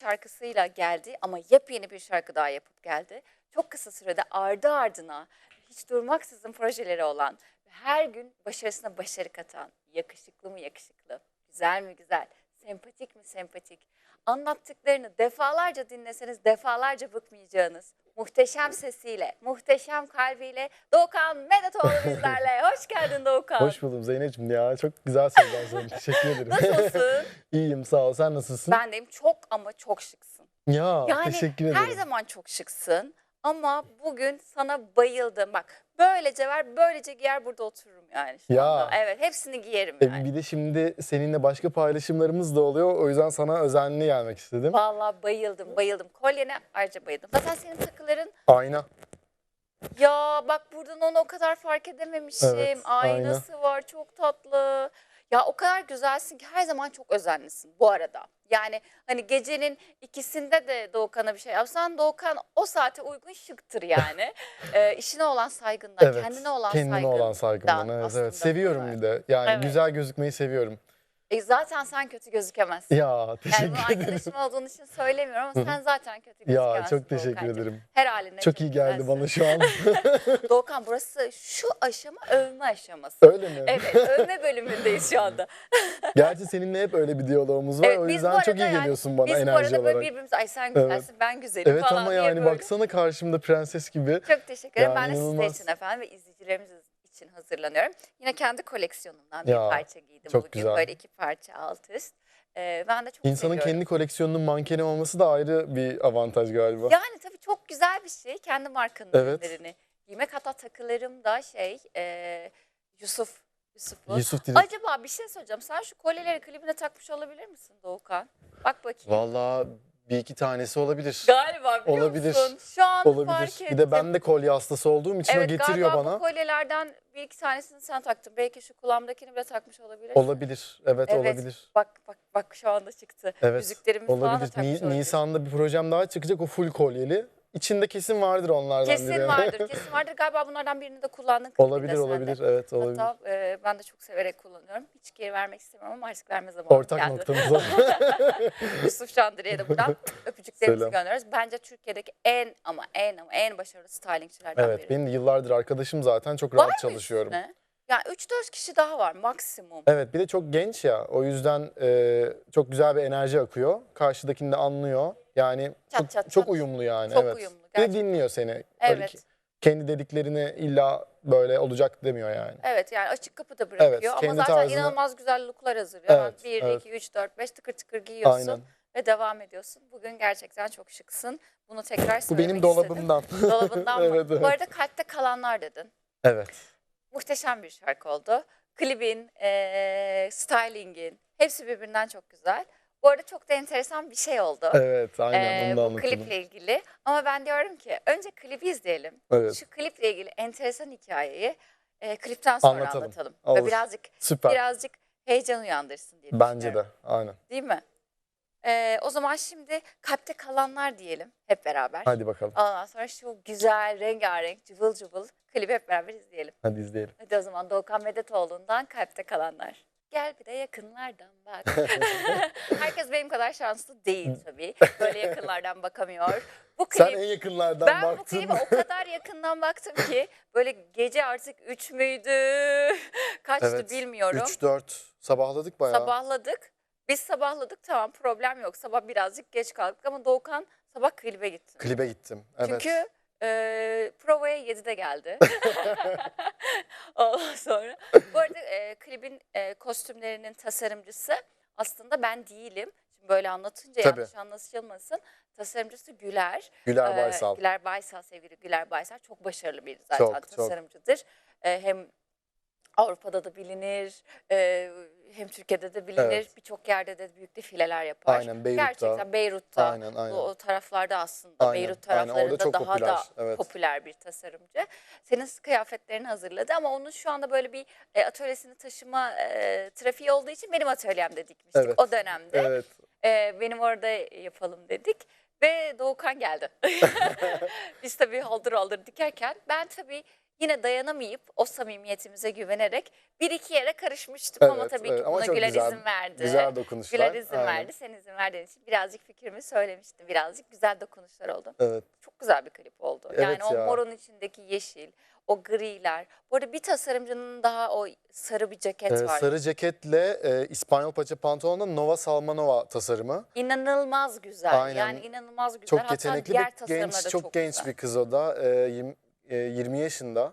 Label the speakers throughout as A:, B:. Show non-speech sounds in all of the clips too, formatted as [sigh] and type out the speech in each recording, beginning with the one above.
A: şarkısıyla geldi ama yepyeni bir şarkı daha yapıp geldi. Çok kısa sürede ardı ardına hiç durmaksızın projeleri olan ve her gün başarısına başarı katan yakışıklı mı yakışıklı, güzel mi güzel, sempatik mi sempatik anlattıklarını defalarca dinleseniz defalarca bıkmayacağınız muhteşem sesiyle, muhteşem kalbiyle Doğukan Medetoğlu bizlerle. [laughs] Hoş geldin Doğukan.
B: Hoş buldum Zeynep'ciğim ya. Çok güzel sözler söyledin. Teşekkür ederim.
A: Nasılsın? [laughs]
B: İyiyim sağ ol. Sen nasılsın?
A: ben deyim çok ama çok şıksın.
B: Ya
A: Yani
B: teşekkür ederim.
A: her zaman çok şıksın ama bugün sana bayıldım. Bak böylece ver, böylece giyer burada otururum yani şu
B: Ya.
A: anda. Evet hepsini giyerim
B: E,
A: yani.
B: bir de şimdi seninle başka paylaşımlarımız da oluyor. O yüzden sana özenli gelmek istedim.
A: Vallahi bayıldım, bayıldım. Kolyene ayrıca bayıldım. Zaten senin takıların
B: Ayna.
A: ya bak buradan onu o kadar fark edememişim.
B: Evet, ayna.
A: Aynası var çok tatlı. Ya o kadar güzelsin ki her zaman çok özenlisin bu arada. Yani hani gecenin ikisinde de Doğukan'a bir şey yapsan Doğukan o saate uygun şıktır yani. [laughs] ee, işine olan saygından,
B: Evet.
A: kendine olan
B: Kendime
A: saygından.
B: olan saygımdan. Evet, evet. Seviyorum bir de. Yani
A: Evet.
B: güzel gözükmeyi seviyorum.
A: E, zaten sen kötü gözükemezsin.
B: Ya
A: Yani
B: teşekkür
A: bunu
B: ederim.
A: arkadaşım olduğun için söylemiyorum ama sen zaten kötü gözükemezsin.
B: Ya çok teşekkür
A: Doğukancığım.
B: ederim.
A: Her haline
B: Çok iyi geldi
A: güzelsin.
B: bana şu an. [laughs]
A: Doğukan burası şu aşama övme aşaması.
B: Öyle mi?
A: Evet övme bölümündeyiz şu anda. [laughs]
B: Gerçi seninle hep öyle bir diyalogumuz var.
A: Evet,
B: o yüzden çok iyi
A: yani-
B: geliyorsun bana
A: Biz bu
B: enerji
A: arada böyle
B: olarak.
A: birbirimize ay sen güzelsin ben güzelim
B: Evet
A: falan
B: ama
A: diye
B: yani
A: böyle.
B: baksana karşımda prenses gibi.
A: Çok teşekkür ederim.
B: Yani
A: ben de
B: inanılmaz.
A: sizler için efendim ve izleyicilerimiz için hazırlanıyorum. Yine kendi koleksiyonumdan bir
B: Ya,
A: parça giydim
B: çok
A: bugün.
B: güzel.
A: Böyle iki parça alt üst. Ee, ben de çok
B: İnsanın
A: seviyorum.
B: kendi koleksiyonunun mankeni olması da ayrı bir avantaj galiba.
A: Yani tabii çok güzel bir şey. Kendi markanın
B: Evet.
A: ürünlerini giymek. Hatta takılarım da şey e, Yusuf. Yusuf'un.
B: Yusuf Dilek.
A: Acaba bir şey söyleyeceğim. Sen şu kolyeleri klibine takmış olabilir misin Doğukan? Bak bakayım.
B: Vallahi bir iki tanesi olabilir.
A: Galiba biliyor
B: Olabilir.
A: musun? Şu an
B: Olabilir.
A: fark ettim.
B: Bir de ben de kolye hastası olduğum için o getiriyor
A: galiba
B: bana.
A: bu kolyelerden bir iki tanesini sen taktın. Belki şu kulağımdakini bile takmış olabilir.
B: Olabilir. Evet,
A: Evet.
B: olabilir.
A: Bak bak bak şu anda çıktı.
B: Evet.
A: Yüzüklerimi falan da
B: Olabilir.
A: takmış
B: Ni-
A: olabilir.
B: Nisan'da bir projem daha çıkacak. O full kolyeli. İçinde kesin vardır onlardan biri.
A: Kesin vardır, [laughs] kesin vardır. Galiba bunlardan birini de kullandın.
B: olabilir,
A: sen de.
B: olabilir. Evet, olabilir.
A: Hatta e, ben de çok severek kullanıyorum. Hiç geri vermek istemiyorum ama artık verme zamanı
B: Ortak
A: geldi.
B: noktamız var. [laughs]
A: Yusuf Şandırı'ya da buradan [laughs] öpücüklerimizi
B: Selam.
A: gönderiyoruz. Bence Türkiye'deki en ama en ama en başarılı stylingçilerden
B: evet,
A: biri.
B: benim de yıllardır arkadaşım zaten. Çok
A: Var
B: rahat
A: mı
B: çalışıyorum.
A: üstüne? Yani 3-4 kişi daha var maksimum.
B: Evet bir de çok genç ya. O yüzden e, çok güzel bir enerji akıyor. Karşıdakini de anlıyor. Yani
A: Çat
B: çok,
A: çat
B: çok
A: çat.
B: uyumlu yani.
A: Çok
B: evet.
A: uyumlu, gerçekten.
B: dinliyor seni.
A: Evet.
B: ki- kendi dediklerini illa böyle olacak demiyor yani.
A: Evet yani açık kapı da bırakıyor
B: Evet,
A: ama zaten
B: tarzını-
A: inanılmaz güzel looklar hazırlıyor.
B: Evet,
A: 1,
B: evet.
A: 2, 3, 4, 5 tıkır tıkır giyiyorsun
B: Aynen.
A: ve devam ediyorsun. Bugün gerçekten çok şıksın. Bunu tekrar
B: Bu benim
A: istedim.
B: dolabımdan.
A: Dolabından [laughs] mı?
B: evet, evet.
A: Bu arada kalpte kalanlar dedin.
B: Evet.
A: Muhteşem bir şarkı oldu. Klibin, eee stylingin hepsi birbirinden çok güzel. Bu arada çok da enteresan bir şey oldu.
B: Evet, aynen
A: Eee,
B: onu da
A: bu kliple ilgili. Ama ben diyorum ki önce klibi izleyelim.
B: Evet.
A: Şu kliple ilgili enteresan hikayeyi eee, klipten sonra
B: Anlatalım.
A: anlatalım.
B: Olur.
A: Ve birazcık
B: Süper.
A: birazcık heyecan uyandırsın diye
B: Bence de. Aynen.
A: Değil mi? Eee, o zaman şimdi kalpte kalanlar diyelim hep beraber.
B: Hadi bakalım.
A: Ondan sonra şu güzel, rengarenk, cıvıl cıvıl klibi hep beraber izleyelim.
B: Hadi izleyelim.
A: Hadi o zaman Doğukan Medetoğlu'ndan Kalpte Kalanlar. Gel bir de yakınlardan bak. [laughs] [laughs] Herkes benim kadar şanslı değil tabii. Böyle yakınlardan bakamıyor. Bu klip,
B: Sen en yakınlardan
A: ben bu
B: baktın.
A: klibe o kadar yakından baktım ki böyle gece artık 3 müydü? [laughs] Kaçtı
B: Evet.
A: bilmiyorum.
B: 3-4 sabahladık bayağı.
A: Sabahladık. Biz sabahladık tamam problem yok. Sabah birazcık geç kalktık ama Doğukan sabah klibe gitti.
B: Klibe gittim. Evet.
A: Çünkü e, provaya 7'de geldi. [laughs] [laughs] Ondan sonra. Bu arada e, klibin e, kostümlerinin tasarımcısı aslında ben değilim. Şimdi böyle anlatınca
B: Tabii.
A: yanlış anlaşılmasın. Tasarımcısı Güler.
B: Güler
A: Ee,
B: Baysal.
A: Güler Baysal sevgili Güler Baysal çok başarılı bir zaten
B: Çok, çok.
A: tasarımcıdır. Ee, hem Avrupa'da da bilinir, e, hem Türkiye'de de bilinir.
B: Evet.
A: Birçok yerde de büyük defileler yapar.
B: Aynen Beyrut'ta.
A: Gerçekten Beyrut'ta,
B: Aynen, aynen.
A: o, taraflarda aslında
B: Aynen,
A: Beyrut
B: aynen. Orada
A: taraflarında
B: çok
A: daha
B: popüler,
A: da
B: evet.
A: popüler bir tasarımcı. Senin kıyafetlerini hazırladı ama onun şu anda böyle bir e, atölyesini taşıma e, trafiği olduğu için benim atölyemde dikmiştik
B: Evet,
A: o dönemde.
B: Evet.
A: E, benim orada yapalım dedik ve Doğukan geldi. [laughs] Biz tabii haldır haldır dikerken ben tabii yine dayanamayıp o samimiyetimize güvenerek bir iki yere karışmıştık ama
B: Evet,
A: tabii ki
B: evet. Ama
A: buna
B: çok
A: Güler
B: güzel-
A: izin verdi.
B: Güzel dokunuşlar.
A: Güler izin
B: Aynen.
A: verdi. Sen izin verdiğin için birazcık fikrimi söylemiştim. Birazcık güzel dokunuşlar oldu.
B: Evet.
A: Çok güzel bir klip oldu. yani
B: Evet
A: o
B: ya.
A: morun içindeki yeşil, o griler. Bu arada bir tasarımcının daha o sarı bir ceket
B: Ee,
A: var.
B: sarı ceketle e, İspanyol paça pantolonla Nova Salmanova tasarımı.
A: İnanılmaz güzel.
B: Aynen.
A: Yani inanılmaz güzel.
B: Çok
A: Hatta
B: yetenekli
A: diğer tasarımları
B: genç,
A: da
B: çok, genç
A: güzel.
B: bir kız o da. E, e, 20 yaşında.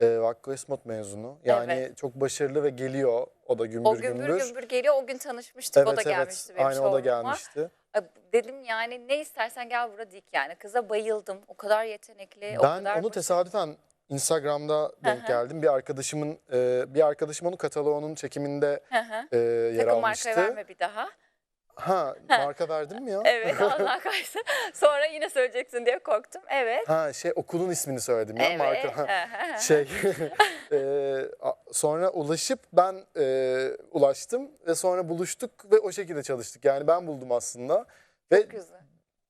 B: E, Vakko Esmot mezunu. Yani
A: Evet.
B: çok başarılı ve geliyor o da gümbür
A: O gümbür
B: gümbür.
A: gümbür geliyor. O gün tanışmıştık. o da gelmişti benim
B: Aynen o da
A: showroom'a.
B: gelmişti.
A: Ay, Dedim yani ne istersen gel burada dik yani. Kıza bayıldım. O kadar yetenekli, o
B: Ben
A: kadar
B: onu tesadüfen Instagram'da denk
A: hı.
B: geldim. Bir arkadaşımın e, bir arkadaşım onu kataloğunun çekiminde
A: Hı hı.
B: e, yer
A: Sakın
B: almıştı.
A: marka verme bir daha.
B: Ha marka verdim mi ya?
A: Evet [laughs] Allah kahretsin. Sonra yine söyleyeceksin diye korktum. Evet.
B: Ha şey okulun ismini söyledim ya
A: evet.
B: marka. [laughs] Şey [laughs] e, sonra ulaşıp ben e, ulaştım ve sonra buluştuk ve o şekilde çalıştık. Yani ben buldum aslında ve
A: Çok güzel.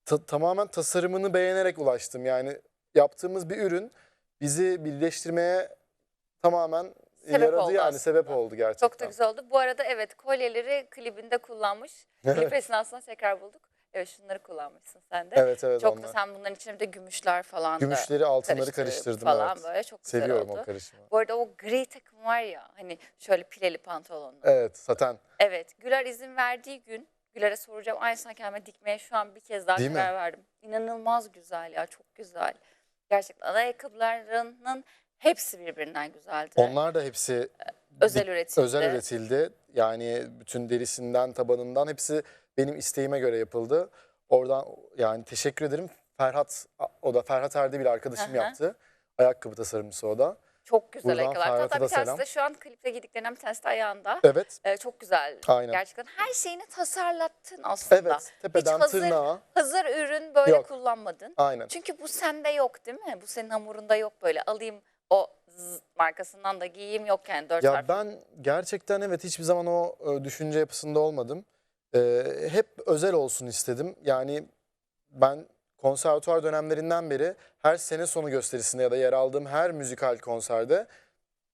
B: ta- tamamen tasarımını beğenerek ulaştım. Yani yaptığımız bir ürün bizi birleştirmeye tamamen
A: Sebep
B: yaradı
A: oldu
B: yani
A: aslında.
B: sebep oldu gerçekten.
A: Çok da güzel oldu. Bu arada evet kolyeleri klibinde kullanmış. [laughs] Klip esnasında tekrar bulduk. Evet şunları kullanmışsın sen de.
B: Evet evet
A: Çok
B: onlar.
A: da sen bunların içine bir de gümüşler falan da
B: Gümüşleri altınları
A: karıştırıp
B: karıştırdım
A: falan
B: evet.
A: böyle çok güzel
B: Seviyorum
A: oldu.
B: o karışımı.
A: Bu arada o gri takım var ya hani şöyle pileli pantolonlu.
B: Evet zaten
A: Evet Güler izin verdiği gün Güler'e soracağım aynısını kendime dikmeye şu an bir kez daha
B: Değil mi?
A: karar verdim. İnanılmaz güzel ya çok güzel. Gerçekten ayakkabılarının hepsi birbirinden güzeldi.
B: onlar da hepsi
A: özel üretildi.
B: özel üretildi. Yani bütün derisinden, tabanından hepsi benim isteğime göre yapıldı. Oradan yani teşekkür ederim. Ferhat, o da Ferhat Erdi bir arkadaşım
A: Hı hı.
B: yaptı. Ayakkabı tasarımcısı o da.
A: Çok güzel
B: Buradan
A: ayakkabılar.
B: Ferhat'a
A: Hatta
B: da
A: bir tanesi
B: selam.
A: de şu an klipte giydiklerinden bir tanesi de ayağında.
B: Evet,
A: Ee, çok güzel.
B: Aynen.
A: Gerçekten her şeyini tasarlattın aslında.
B: evet. Tepeden
A: hazır-
B: tırnağa.
A: Hazır ürün böyle
B: Yok.
A: kullanmadın.
B: Aynen.
A: Çünkü bu sende yok değil mi? Bu senin hamurunda yok böyle alayım o zzz markasından da giyeyim yok yani dört
B: Ya
A: harf.
B: ben gerçekten evet hiçbir zaman o e, düşünce yapısında olmadım. Ee, hep özel olsun istedim. Yani ben konservatuvar dönemlerinden beri her sene sonu gösterisinde ya da yer aldığım her müzikal konserde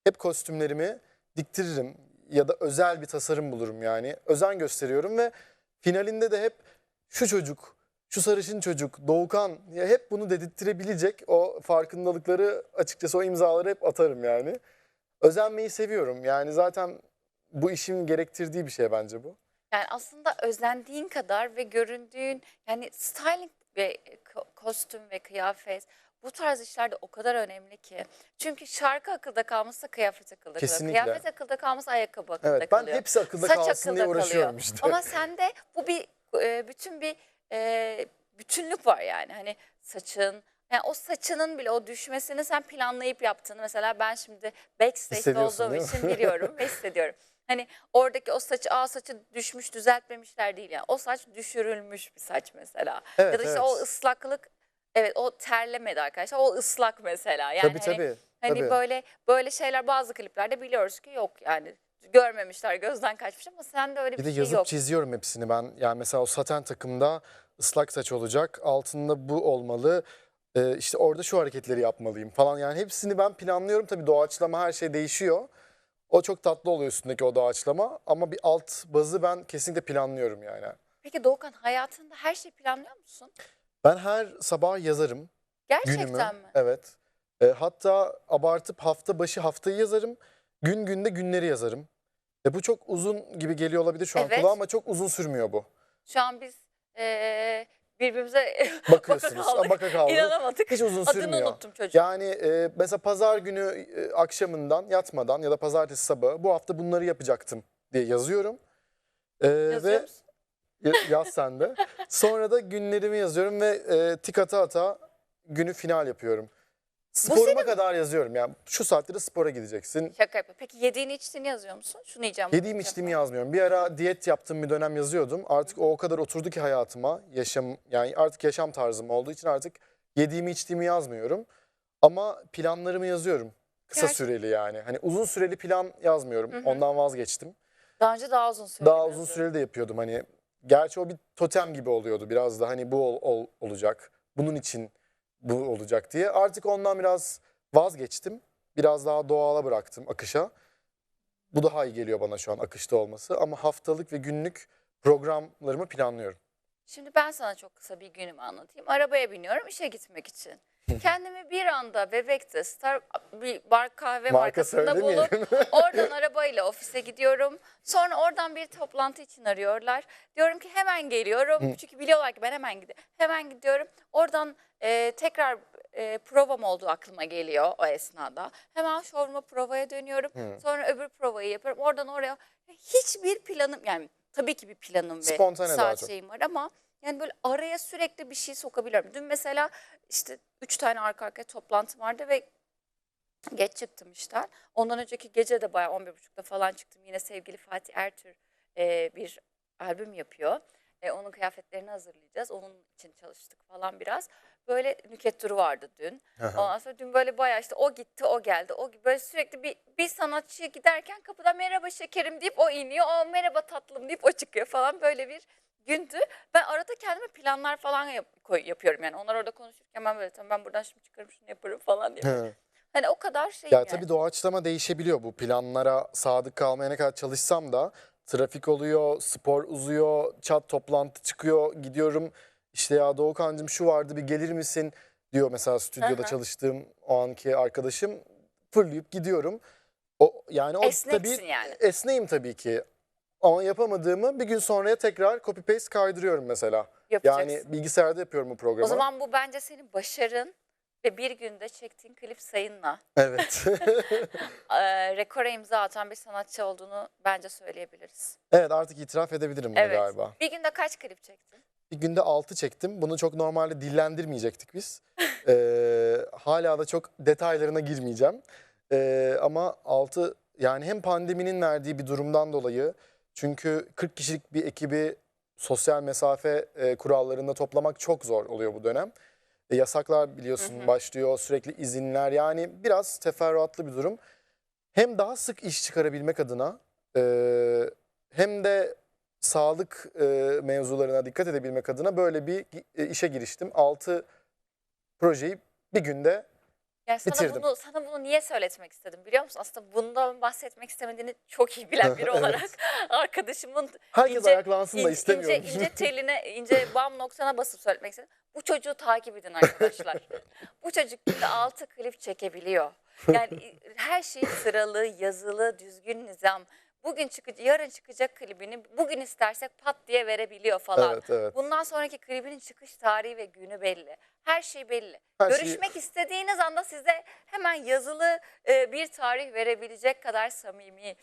B: hep kostümlerimi diktiririm ya da özel bir tasarım bulurum yani. Özen gösteriyorum ve finalinde de hep şu çocuk, şu sarışın çocuk, Doğukan ya hep bunu dedirttirebilecek o farkındalıkları açıkçası o imzaları hep atarım yani. Özenmeyi seviyorum. Yani zaten bu işin gerektirdiği bir şey bence bu.
A: Yani aslında özendiğin kadar ve göründüğün yani styling ve ko- kostüm ve kıyafet bu tarz işlerde o kadar önemli ki. Çünkü şarkı akılda kalmışsa kıyafet akılda
B: Kesinlikle.
A: kalıyor. Kıyafet akılda kalmışsa ayakkabı akılda
B: Evet ben
A: kalıyor.
B: hepsi akılda
A: Saç
B: kalsın diye
A: akılda
B: uğraşıyorum
A: kalıyor.
B: işte.
A: Ama sende bu bir e, bütün bir e, bütünlük var yani. Hani saçın yani o saçının bile o düşmesini sen planlayıp yaptığını mesela ben şimdi backstage'de olduğum için [laughs] biliyorum ve hissediyorum. Hani oradaki o saçı aa saçı düşmüş düzeltmemişler değil yani. O saç düşürülmüş bir saç mesela.
B: Evet,
A: ya da işte
B: evet.
A: o ıslaklık evet o terlemedi arkadaşlar. O ıslak mesela. Yani
B: tabii
A: hani,
B: tabii.
A: Hani
B: tabii.
A: böyle böyle şeyler bazı kliplerde biliyoruz ki yok yani görmemişler gözden kaçmış ama sende öyle bir,
B: Bir de
A: şey
B: yazıp
A: yok.
B: çiziyorum hepsini ben. Yani mesela o saten takımda ıslak saç olacak. Altında bu olmalı. Ee, işte orada şu hareketleri yapmalıyım falan. Yani hepsini ben planlıyorum. Tabii doğaçlama her şey değişiyor. O çok tatlı oluyor üstündeki o doğaçlama. Ama bir alt bazı ben kesinlikle planlıyorum yani.
A: Peki Doğukan hayatında her şeyi planlıyor musun?
B: Ben her sabah yazarım.
A: Gerçekten
B: günümü.
A: mi?
B: Evet. E, hatta abartıp hafta başı haftayı yazarım. Gün günde günleri yazarım. E, bu çok uzun gibi geliyor olabilir şu an
A: Evet.
B: kulağa ama çok uzun sürmüyor bu.
A: Şu an biz eee, birbirimize [laughs]
B: Bakıyorsunuz.
A: kaldık.
B: Baka kaldık.
A: inanamadık.
B: Hiç uzun
A: Adını
B: sürmüyor.
A: unuttum çocuk.
B: Yani e, mesela pazar günü e, akşamından yatmadan ya da pazartesi sabahı bu hafta bunları yapacaktım diye yazıyorum. E,
A: Yazıyor
B: ve
A: musun?
B: Ya- Yaz sen de. [laughs] Sonra da günlerimi yazıyorum ve e, tik ata ata günü final yapıyorum. Sporuma
A: senin-
B: kadar yazıyorum yani. Şu saatte de spora gideceksin.
A: Şaka yapıyor. Peki yediğini içtiğini yazıyor musun? Şunu yiyeceğim. bunu
B: Yediğim
A: yiyeceğim
B: içtiğimi
A: falan.
B: yazmıyorum. Bir ara diyet yaptığım bir dönem yazıyordum. Artık o o kadar oturdu ki hayatıma. Yaşam yani artık yaşam tarzım olduğu için artık yediğimi içtiğimi yazmıyorum. Ama planlarımı yazıyorum. Kısa
A: Gerçi-
B: süreli yani. Hani uzun süreli plan yazmıyorum. Ondan vazgeçtim.
A: Daha önce daha uzun süre.
B: Daha uzun süreli de yapıyordum hani. Gerçi o bir totem gibi oluyordu biraz da hani bu ol- ol- olacak. Bunun için bu olacak diye. Artık ondan biraz vazgeçtim. biraz daha doğala bıraktım akışa. Bu daha iyi geliyor bana şu an akışta olması ama haftalık ve günlük programlarımı planlıyorum.
A: Şimdi ben sana çok kısa bir günümü anlatayım. Arabaya biniyorum işe gitmek için. [laughs] Kendimi bir anda Bebek'te Star bir bar kahve
B: Marka
A: markasında bulup [laughs] oradan arabayla ofise gidiyorum. Sonra oradan bir toplantı için arıyorlar. Diyorum ki hemen geliyorum. Çünkü biliyorlar ki ben hemen gidiyorum. Hemen gidiyorum. Oradan e, tekrar e, provam olduğu aklıma geliyor o esnada. Hemen showroom'a provaya dönüyorum. Sonra öbür provayı yapıyorum. Oradan oraya hiçbir planım yani tabii ki bir planım ve
B: Spontane daha
A: saat şeyim var ama yani böyle araya sürekli bir şey sokabiliyorum. Dün mesela işte üç tane arka arkaya toplantım vardı ve geç çıktım işten. Ondan önceki gece de bayağı 11.30'da falan çıktım. Yine sevgili Fatih Ertür e, bir albüm yapıyor. E, onun kıyafetlerini hazırlayacağız. Onun için çalıştık falan biraz. Böyle nüket turu vardı dün. Ondan sonra dün böyle bayağı işte o gitti o geldi. O böyle sürekli bir, bir sanatçıya giderken kapıda merhaba şekerim deyip o iniyor. O merhaba tatlım deyip o çıkıyor falan böyle bir gündü. Ben arada kendime planlar falan yap- koy- yapıyorum yani. Onlar orada konuşurken ben böyle tamam ben buradan şimdi çıkarım şunu yaparım falan diye. Hani o kadar şey
B: Ya
A: yani.
B: tabii doğaçlama değişebiliyor bu planlara sadık kalmaya ne kadar çalışsam da trafik oluyor, spor uzuyor, çat toplantı çıkıyor, gidiyorum işte ya Doğukan'cığım şu vardı bir gelir misin diyor mesela stüdyoda
A: Aha.
B: çalıştığım o anki arkadaşım fırlayıp gidiyorum. O yani o
A: Esneksin
B: tabii
A: yani.
B: esneyim tabii ki. Ama yapamadığımı bir gün sonraya tekrar copy paste kaydırıyorum mesela.
A: Yapacaksın.
B: Yani bilgisayarda yapıyorum bu programı.
A: o zaman bu bence senin başarın ve bir günde çektiğin klip sayınla
B: Evet. [laughs]
A: e, rekora imza atan bir sanatçı olduğunu bence söyleyebiliriz.
B: evet artık itiraf edebilirim bunu
A: Evet.
B: galiba.
A: Bir günde kaç klip çektin?
B: Bir günde 6 çektim. Bunu çok normalde dillendirmeyecektik biz. [laughs] Ee, hala da çok detaylarına girmeyeceğim. Ee, ama 6 yani hem pandeminin verdiği bir durumdan dolayı çünkü 40 kişilik bir ekibi sosyal mesafe e, kurallarında toplamak çok zor oluyor bu dönem. E, yasaklar biliyorsun başlıyor, sürekli izinler yani biraz teferruatlı bir durum. Hem daha sık iş çıkarabilmek adına e, hem de sağlık e, mevzularına dikkat edebilmek adına böyle bir e, işe giriştim. 6 projeyi bir günde
A: Yani sana
B: Bitirdim.
A: bunu sana bunu niye söyletmek istedim biliyor musun? Aslında bundan bahsetmek istemediğini çok iyi bilen biri [laughs]
B: Evet.
A: olarak [laughs] arkadaşımın
B: herkes
A: İnce-
B: ayaklansın da
A: İnce,
B: istemiyorum.
A: ince, ince teline, ince [laughs] bam noktana basıp söylemek istedim. Bu çocuğu takip edin arkadaşlar. Bu çocuk günde altı klip çekebiliyor. Yani her şey sıralı, yazılı, düzgün nizam. Bugün çıkacak, yarın çıkacak klibini bugün istersek pat diye verebiliyor falan.
B: Evet, evet.
A: Bundan sonraki klibinin çıkış tarihi ve günü belli. Her şey belli.
B: Her şey-
A: Görüşmek istediğiniz anda size hemen yazılı e, bir tarih verebilecek kadar samimi.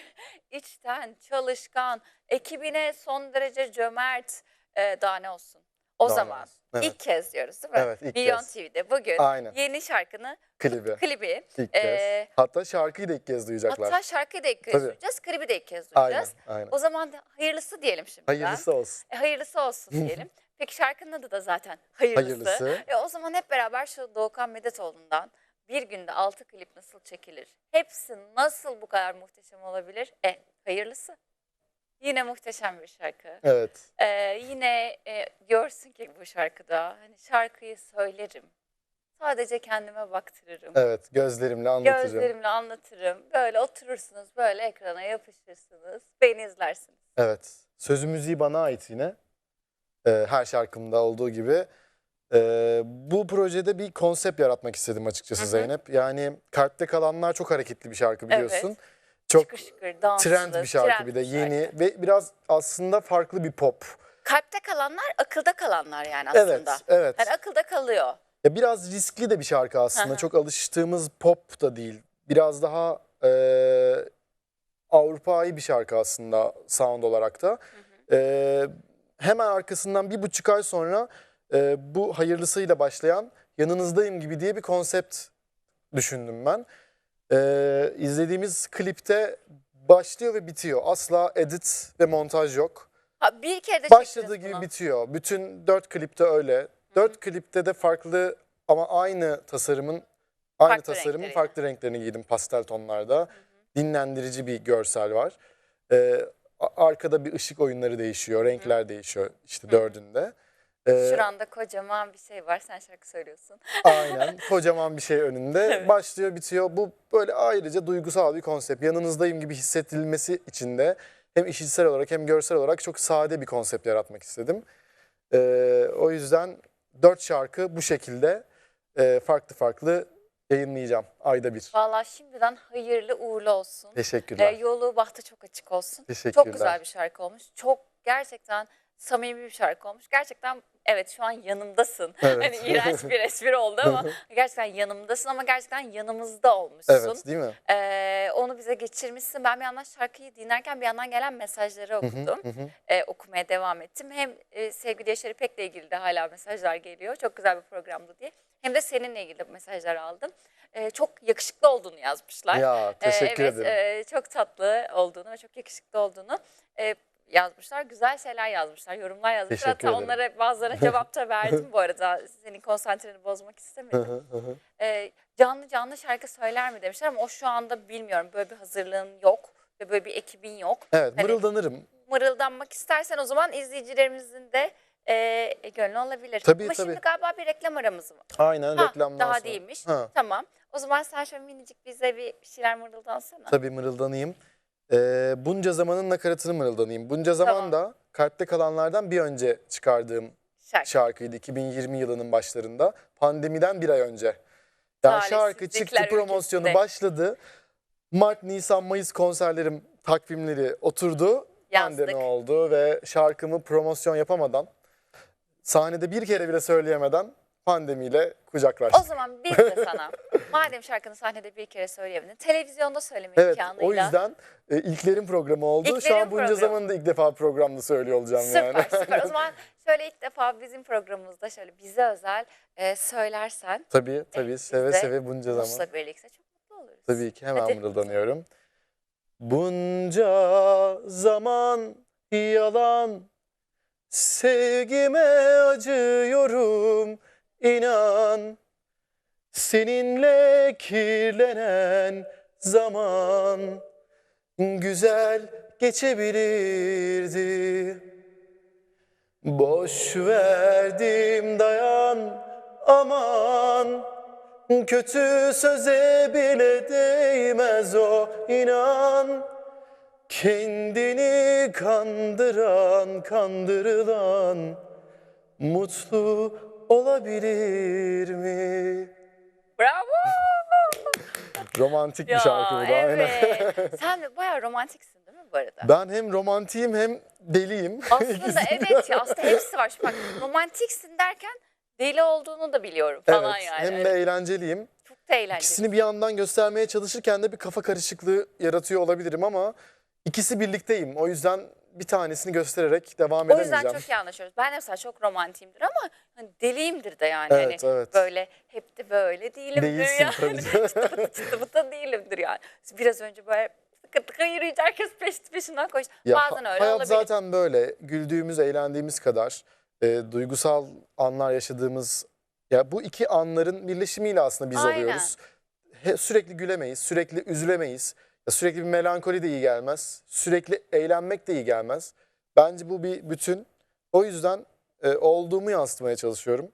A: [laughs] içten, çalışkan, ekibine son derece cömert. E, daha ne olsun? O
B: ne
A: zaman?
B: Evet.
A: ilk kez diyoruz değil mi?
B: Evet, ilk
A: Milyon
B: kez.
A: TV'de bugün
B: Aynen.
A: yeni şarkını,
B: Klibi
A: klibi,
B: ilk
A: e,
B: kez. Hatta şarkıyı da ilk kez duyacaklar.
A: hatta şarkıyı da ilk kez
B: Tabii.
A: duyacağız, klibi de ilk kez
B: aynen,
A: duyacağız.
B: aynen.
A: O zaman da hayırlısı diyelim şimdi.
B: Hayırlısı olsun.
A: E, hayırlısı olsun [laughs] diyelim. Peki şarkının adı da zaten hayırlısı.
B: Hayırlısı.
A: E, o zaman hep beraber şu Doğukan Medetoğlu'ndan bir günde altı klip nasıl çekilir? Hepsi nasıl bu kadar muhteşem olabilir? E hayırlısı. Yine muhteşem bir şarkı.
B: Evet.
A: E, yine e, diyorsun ki bu şarkıda hani şarkıyı söylerim. Sadece kendime baktırırım.
B: Evet, gözlerimle anlatacağım.
A: Gözlerimle anlatırım. Böyle oturursunuz, böyle ekrana yapışırsınız. Beni izlersiniz.
B: Evet. Sözü müziği bana ait yine. Ee, her şarkımda olduğu gibi. Ee, bu projede bir konsept yaratmak istedim açıkçası
A: Hı hı.
B: Zeynep. Yani Kalpte Kalanlar çok hareketli bir şarkı biliyorsun.
A: Evet.
B: Çok
A: şıkır şıkır, danslı,
B: trend bir şarkı
A: trend
B: bir de
A: şarkı.
B: yeni ve biraz aslında farklı bir pop.
A: Kalpte kalanlar akılda kalanlar yani aslında.
B: Evet, evet.
A: Yani akılda kalıyor.
B: Ya biraz riskli de bir şarkı aslında.
A: Hı hı.
B: Çok alıştığımız pop da değil. Biraz daha e, Avrupa'yı bir şarkı aslında sound olarak da. E, hemen arkasından bir buçuk ay sonra e, bu hayırlısıyla başlayan Yanınızdayım gibi diye bir konsept düşündüm ben. E, izlediğimiz klipte başlıyor ve bitiyor. Asla edit ve montaj yok.
A: Ha, bir kere de
B: Başladığı
A: çektiniz
B: gibi
A: bunu.
B: bitiyor. Bütün dört klipte öyle. Dört klipte de farklı ama aynı tasarımın aynı
A: Farklı
B: tasarımın
A: renkleri.
B: farklı renklerini giydim pastel tonlarda. Dinlendirici bir görsel var. Ee, arkada bir ışık oyunları değişiyor, renkler değişiyor işte dördünde. Ee,
A: Şuranda kocaman bir şey var. Sen şarkı söylüyorsun. [laughs]
B: Aynen. Kocaman bir şey önünde.
A: Evet.
B: Başlıyor bitiyor. Bu böyle ayrıca duygusal bir konsept. Yanınızdayım gibi hissettirilmesi için de hem işitsel olarak hem görsel olarak çok sade bir konsept yaratmak istedim. Ee, o yüzden dört şarkı bu şekilde e, farklı farklı yayınlayacağım ayda bir.
A: Vallahi şimdiden hayırlı uğurlu olsun. Ee,
B: Teşekkürler.
A: yolu bahtı çok açık olsun.
B: Teşekkürler.
A: Çok güzel bir şarkı olmuş. Çok gerçekten samimi bir şarkı olmuş. Gerçekten evet şu an yanımdasın.
B: Evet.
A: Hani iğrenç bir espri oldu ama [laughs] gerçekten yanımdasın ama gerçekten yanımızda olmuşsun.
B: Evet değil mi?
A: Ee, onu bize geçirmişsin. Ben bir yandan şarkıyı dinlerken bir yandan gelen mesajları okudum. Ee, okumaya devam ettim. Hem e, sevgili Yaşar İpek'le ilgili de hala mesajlar geliyor. Çok güzel bir programdı diye. Hem de seninle ilgili mesajlar aldım. Ee, çok yakışıklı olduğunu yazmışlar.
B: Ya
A: Ee,
B: teşekkür
A: evet,
B: ederim.
A: e, çok tatlı olduğunu ve çok yakışıklı olduğunu e, yazmışlar. Güzel şeyler yazmışlar, yorumlar yazmışlar.
B: Teşekkür
A: Hatta
B: ederim.
A: onlara bazılarına [laughs] cevap da verdim bu arada. Senin konsantreni bozmak istemedim. Ee, canlı canlı şarkı söyler mi demişler ama o şu anda bilmiyorum. Böyle bir hazırlığın yok ve böyle bir ekibin yok.
B: evet
A: Hani-
B: mırıldanırım.
A: Mırıldanmak istersen o zaman izleyicilerimizin de e, gönlü olabilir.
B: Tabii,
A: ama
B: tabii.
A: şimdi galiba bir reklam aramız var.
B: Aynen
A: Ha,
B: reklamdan
A: daha
B: sonra.
A: değilmiş.
B: Ha.
A: Tamam. O zaman sen şöyle minicik bize bir şeyler mırıldansana.
B: Tabii mırıldanayım. Ee, bunca zamanın nakaratını mırıldanayım. Bunca zaman
A: Tamam.
B: da kalpte kalanlardan bir önce çıkardığım
A: Şarkı.
B: şarkıydı 2020 yılının başlarında. Pandemiden bir ay önce. Yani şarkı çıktı,
A: Talihsizlikler
B: promosyonu
A: ülkesinde.
B: başladı. Mart, Nisan, Mayıs konserlerim, takvimleri oturdu.
A: Yazdık.
B: Pandemi oldu ve şarkımı promosyon yapamadan, sahnede bir kere bile söyleyemeden pandemiyle
A: O
B: kucaklaştık.
A: zaman biz de sana [laughs] madem şarkını sahnede bir kere söyleyemedin televizyonda söyleme
B: Evet,
A: imkanıyla.
B: o yüzden e, ilklerin programı oldu. Şu
A: İlklerin
B: an bunca
A: programı.
B: zamanında ilk defa programda söylüyor olacağım
A: Süper
B: yani.
A: süper. O zaman [laughs] şöyle ilk defa bizim programımızda şöyle bize özel e, söylersen
B: tabii tabii
A: biz
B: seve
A: de
B: seve bunca zaman.
A: Mus'la birlikte çok mutlu oluruz.
B: Tabii ki hemen
A: Hadi.
B: mırıldanıyorum. Bunca zaman yalan sevgime acıyorum inan seninle kirlenen zaman güzel geçebilirdi boş verdim dayan aman Kötü söze bile değmez o inan Kendini kandıran kandırılan Mutlu olabilir mi?
A: Bravo.
B: Romantik bir şarkı bu da aynen.
A: evet. [laughs] Sen de bayağı romantiksin değil mi bu arada?
B: Ben hem romantiyim hem deliyim. [laughs]
A: Aslında evet ya aslında hepsi var. Bak romantiksin derken deli olduğunu da biliyorum falan
B: evet,
A: yani.
B: hem de eğlenceliyim.
A: Çok da eğlenceli.
B: İkisini bir yandan göstermeye çalışırken de bir kafa karışıklığı yaratıyor olabilirim ama ikisi birlikteyim. O yüzden bir tanesini göstererek devam
A: O
B: edemeyeceğim.
A: yüzden çok iyi anlaşıyoruz. Ben de mesela çok romantiyimdir ama hani deliyimdir de yani.
B: Evet,
A: hani
B: evet.
A: Böyle hep de böyle değilimdir
B: Değilsin
A: yani.
B: tabii
A: çıtı pıtı çıtı pıtı değilimdir yani. Biraz önce böyle tıkır tıkır yürüyünce herkes peş, peşinden koş.
B: Ya,
A: Bazen öyle
B: hayat
A: olabilir.
B: zaten böyle. Güldüğümüz, eğlendiğimiz kadar e, duygusal anlar yaşadığımız ya bu iki anların birleşimiyle aslında biz
A: Aynen.
B: oluyoruz. He- sürekli gülemeyiz, sürekli üzülemeyiz. Ya sürekli bir melankoli de iyi gelmez. Sürekli eğlenmek de iyi gelmez. Bence bu bir bütün. O yüzden e, olduğumu yansıtmaya çalışıyorum.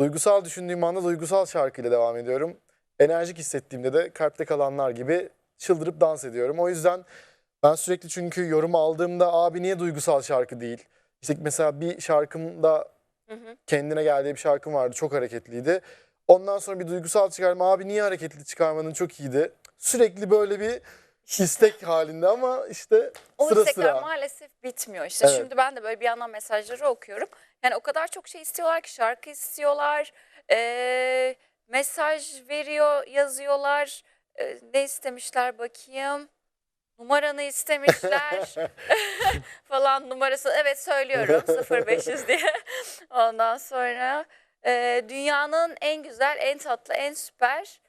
B: Duygusal düşündüğüm anda duygusal şarkıyla devam ediyorum. Enerjik hissettiğimde de kalpte kalanlar gibi çıldırıp dans ediyorum. O yüzden ben sürekli çünkü yorum aldığımda abi niye duygusal şarkı değil? İşte mesela bir şarkımda
A: Hı hı.
B: kendine geldiği bir şarkım vardı çok hareketliydi. Ondan sonra bir duygusal çıkarma abi niye hareketli çıkarmadın çok iyiydi. Sürekli böyle bir istek halinde ama işte
A: O
B: sıra
A: istekler
B: sıra.
A: maalesef bitmiyor. İşte
B: Evet.
A: şimdi ben de böyle bir yandan mesajları okuyorum. Yani o kadar çok şey istiyorlar ki şarkı istiyorlar. ee, mesaj veriyor, yazıyorlar. Ee, ne istemişler bakayım. Numaranı istemişler [laughs] [laughs] falan numarası. Evet söylüyorum 0500 diye. [laughs] Ondan sonra ee, dünyanın en güzel, en tatlı, en süper,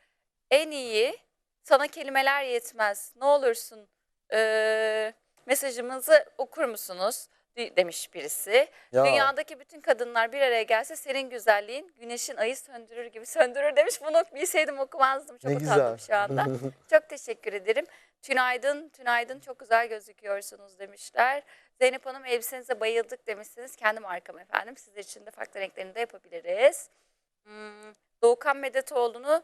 A: en iyi. Sana kelimeler yetmez. Ne olursun ee, mesajımızı okur musunuz? De- demiş birisi.
B: Ya,
A: Dünyadaki bütün kadınlar bir araya gelse senin güzelliğin güneşin ayı söndürür gibi söndürür demiş. Bunu bilseydim okumazdım. Çok
B: ne
A: utandım
B: güzel.
A: şu anda. [laughs] Çok teşekkür ederim. Tünaydın, tünaydın çok güzel gözüküyorsunuz demişler. Zeynep Hanım elbisenize bayıldık demişsiniz. Kendi markam efendim. Sizler için de farklı renklerini de yapabiliriz. Hmm, Doğukan Medetoğlu'nu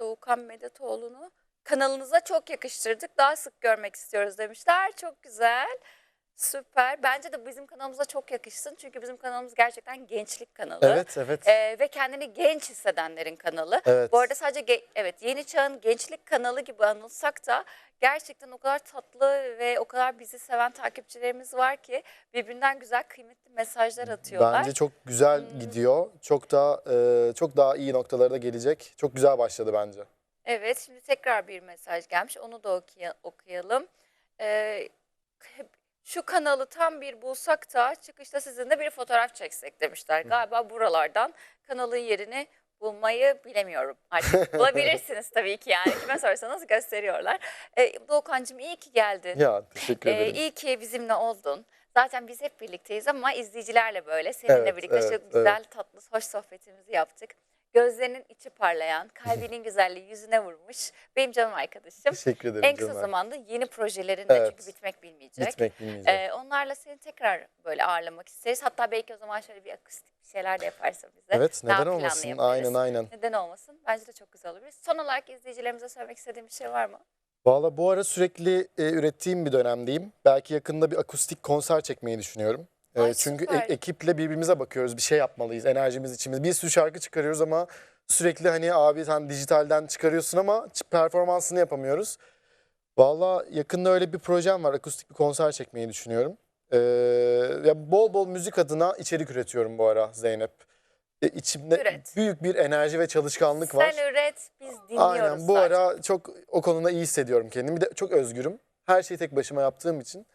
A: Doğukan Medetoğlu'nu kanalınıza çok yakıştırdık. Daha sık görmek istiyoruz demişler. Çok güzel. Süper. Bence de bizim kanalımıza çok yakışsın. Çünkü bizim kanalımız gerçekten gençlik kanalı.
B: Evet evet.
A: Ee, ve kendini genç hissedenlerin kanalı.
B: Evet.
A: Bu arada sadece evet yeni çağın gençlik kanalı gibi anılsak da gerçekten o kadar tatlı ve o kadar bizi seven takipçilerimiz var ki birbirinden güzel kıymetli mesajlar atıyorlar.
B: Bence çok güzel
A: Hmm.
B: gidiyor. Çok daha e, çok daha iyi noktalara da gelecek. Çok güzel başladı bence.
A: Evet şimdi tekrar bir mesaj gelmiş onu da okuya- okuyalım. Ee, şu kanalı tam bir bulsak da çıkışta sizinle bir fotoğraf çeksek demişler. Galiba buralardan kanalın yerini bulmayı bilemiyorum. Artık [laughs] bulabilirsiniz tabii ki yani. Kime sorsanız gösteriyorlar. Ee, Doğukan'cığım iyi ki geldin.
B: Ya teşekkür
A: Ee,
B: ederim.
A: iyi ki bizimle oldun. Zaten biz hep birlikteyiz ama izleyicilerle böyle seninle
B: Evet,
A: birlikte
B: evet,
A: çok güzel tatlı hoş sohbetimizi yaptık. Gözlerinin içi parlayan, [laughs] kalbinin güzelliği yüzüne vurmuş benim canım arkadaşım.
B: Teşekkür ederim.
A: En kısa
B: canım.
A: zamanda yeni projelerin de
B: Evet.
A: çünkü bitmek bilmeyecek.
B: Bitmek bilmeyecek.
A: Ee, onlarla seni tekrar böyle ağırlamak isteriz. Hatta belki o zaman şöyle bir akustik bir şeyler de yaparsa bize.
B: evet
A: daha
B: neden olmasın? Aynen aynen.
A: Neden olmasın? Bence de çok güzel olabilir. Son olarak izleyicilerimize söylemek istediğim bir şey var mı?
B: Valla bu ara sürekli e, ürettiğim bir dönemdeyim. Belki yakında bir akustik konser çekmeyi düşünüyorum. E,
A: Ay,
B: çünkü
A: süper.
B: e- ekiple birbirimize bakıyoruz. Bir şey yapmalıyız. Enerjimiz içimiz. Bir sürü şarkı çıkarıyoruz ama sürekli hani abi sen dijitalden çıkarıyorsun ama performansını yapamıyoruz. Valla yakında öyle bir projem var. Akustik bir konser çekmeyi düşünüyorum. E, ya bol bol müzik adına içerik üretiyorum bu ara Zeynep. E, içimde
A: Üret.
B: büyük bir enerji ve çalışkanlık var.
A: Sen üret, biz dinliyoruz
B: Aynen bu
A: sadece.
B: ara çok o konuda iyi hissediyorum kendimi. Bir de çok özgürüm. Her şeyi tek başıma yaptığım için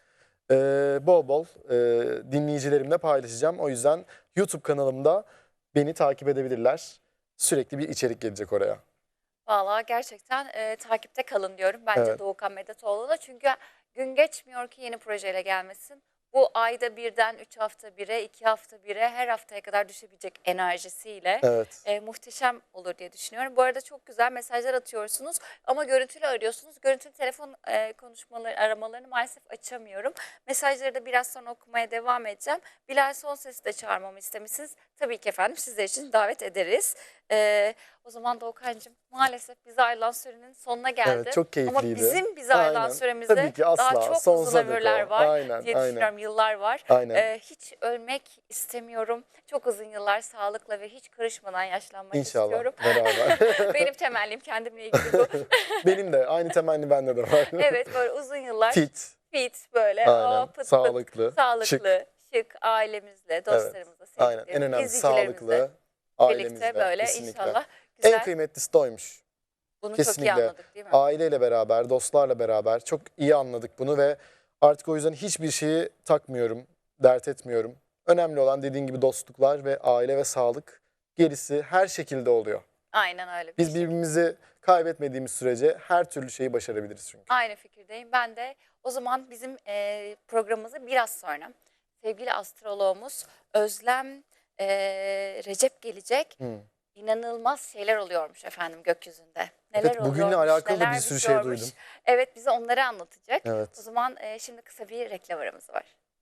B: eee, bol bol eee, dinleyicilerimle paylaşacağım. O yüzden YouTube kanalımda beni takip edebilirler. Sürekli bir içerik gelecek oraya.
A: Valla gerçekten e, takipte kalın diyorum bence
B: Evet.
A: Doğukan Medetoğlu'na. Çünkü gün geçmiyor ki yeni projeyle gelmesin. Bu ayda birden, üç hafta bire, iki hafta bire, her haftaya kadar düşebilecek enerjisiyle
B: Evet.
A: e, muhteşem olur diye düşünüyorum. Bu arada çok güzel mesajlar atıyorsunuz ama görüntülü arıyorsunuz. Görüntülü telefon e, konuşmaları, aramalarını maalesef açamıyorum. Mesajları da biraz sonra okumaya devam edeceğim. Bilal son sesi de çağırmamı istemişsiniz. Tabii ki efendim sizler için davet ederiz. E, o zaman Doğukan'cığım maalesef bize ayrılan sürenin sonuna geldi.
B: Evet çok keyifliydi.
A: Ama bizim bize ayrılan
B: Aynen.
A: süremizde
B: Tabii ki asla.
A: daha çok
B: Sonsuza
A: uzun
B: dek o.
A: ömürler var
B: Aynen,
A: diye
B: aynen.
A: düşünüyorum. Yıllar var.
B: Aynen.
A: Ee, hiç ölmek istemiyorum. Çok uzun yıllar sağlıkla ve hiç karışmadan yaşlanmak
B: İnşallah
A: istiyorum.
B: beraber. [laughs]
A: Benim temennim kendimle ilgili bu. [laughs]
B: Benim de aynı temenni bende de var. [laughs]
A: evet böyle uzun yıllar
B: Fit,
A: fit böyle
B: aynen,
A: o pıt pıt,
B: sağlıklı,
A: sağlıklı,
B: şık.
A: şık, ailemizle, dostlarımızla,
B: Aynen en
A: sevdiklerimizle,
B: önemlisi
A: izleyicilerimizle
B: sağlıklı ailemizle.
A: birlikte böyle
B: kesinlikle.
A: inşallah güzel.
B: En kıymetlisi de oymuş.
A: Bunu çok iyi
B: kesinlikle.
A: anladık değil mi?
B: aileyle beraber, dostlarla beraber çok iyi anladık bunu ve artık o yüzden hiçbir şeyi takmıyorum, dert etmiyorum. Önemli olan dediğin gibi dostluklar ve aile ve sağlık. Gerisi her şekilde oluyor.
A: Aynen öyle. bir
B: Biz
A: şey.
B: birbirimizi kaybetmediğimiz sürece her türlü şeyi başarabiliriz çünkü.
A: Aynı fikirdeyim. Ben de o zaman bizim e, programımızı biraz sonra sevgili astroloğumuz Özlem e, Recep gelecek.
B: Hı.
A: İnanılmaz şeyler oluyormuş efendim gökyüzünde. Neler
B: Evet, bugünle
A: oluyormuş,
B: alakalı da bir sürü şey duydum.
A: Evet bize onları anlatacak.
B: Evet.
A: O zaman e, şimdi kısa bir reklam aramız var.